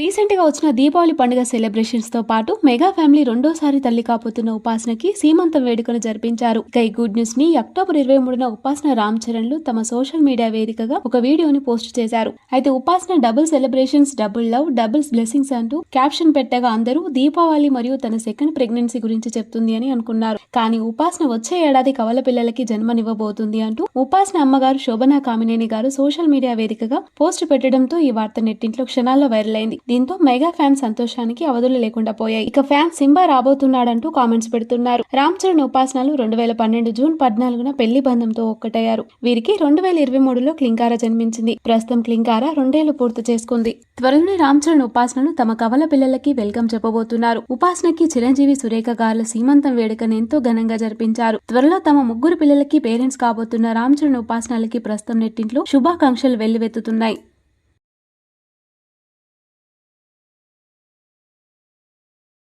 రీసెంట్గా వచ్చిన దీపావళి పండుగ సెలబ్రేషన్స్తో పాటు మెగా ఫ్యామిలీ రెండోసారి తల్లి కాపోతున్న ఉపాసనకి సీమంతం వేడుకను జరిపించారు. ఇక ఈ గుడ్ న్యూస్ని అక్టోబర్ ఇరవై మూడున ఉపాసన రామ్ చరణ్లు తమ సోషల్ మీడియా వేదికగా ఒక వీడియోని పోస్ట్ చేశారు. అయితే Upasana double celebrations double love doubles blessings అంటూ క్యాప్షన్ పెట్టగా అందరూ దీపావళి మరియు తన సెకండ్ ప్రెగ్నెన్సీ గురించి చెప్తుంది అని అనుకున్నారు. కానీ ఉపాసన వచ్చే ఏడాది కవల పిల్లలకి జన్మనివ్వబోతుంది అంటూ ఉపాసన అమ్మగారు శోభనా కామినేని గారు సోషల్ మీడియా వేదికగా పోస్ట్ పెట్టడంతో ఈ వార్త నెట్టింట్లో క్షణాల్లో వైరల్ అయింది. దీంతో మెగా ఫ్యాన్స్ సంతోషానికి అవధులు లేకుండా పోయాయి. ఇక ఫ్యాన్స్ సింబా రాబోతున్నాడంటూ కామెంట్స్ పెడుతున్నారు. రామ్ చరణ్ ఉపాసనలు రెండు వేల పన్నెండు జూన్ పద్నాలుగున పెళ్ళి బంధంతో ఒక్కటయ్యారు. వీరికి రెండు వేల ఇరవై మూడులో క్లింకార జన్మించింది. ప్రస్తుతం క్లింకార రెండేళ్ళు పూర్తి చేసుకుంది. త్వరలోనే రామ్ చరణ్ ఉపాసనలు తమ కవల పిల్లలకి వెల్కమ్ చెప్పబోతున్నారు. ఉపాసనకి చిరంజీవి సురేఖ గారుల సీమంతం వేడుకను ఎంతో ఘనంగా జరిపించారు. త్వరలో తమ ముగ్గురు పిల్లలకి పేరెంట్స్ కాబోతున్న రామ్ చరణ్ ఉపాసనలకి ప్రస్తుతం నెట్టింట్లో శుభాకాంక్షలు వెల్లువెత్తుతున్నాయి.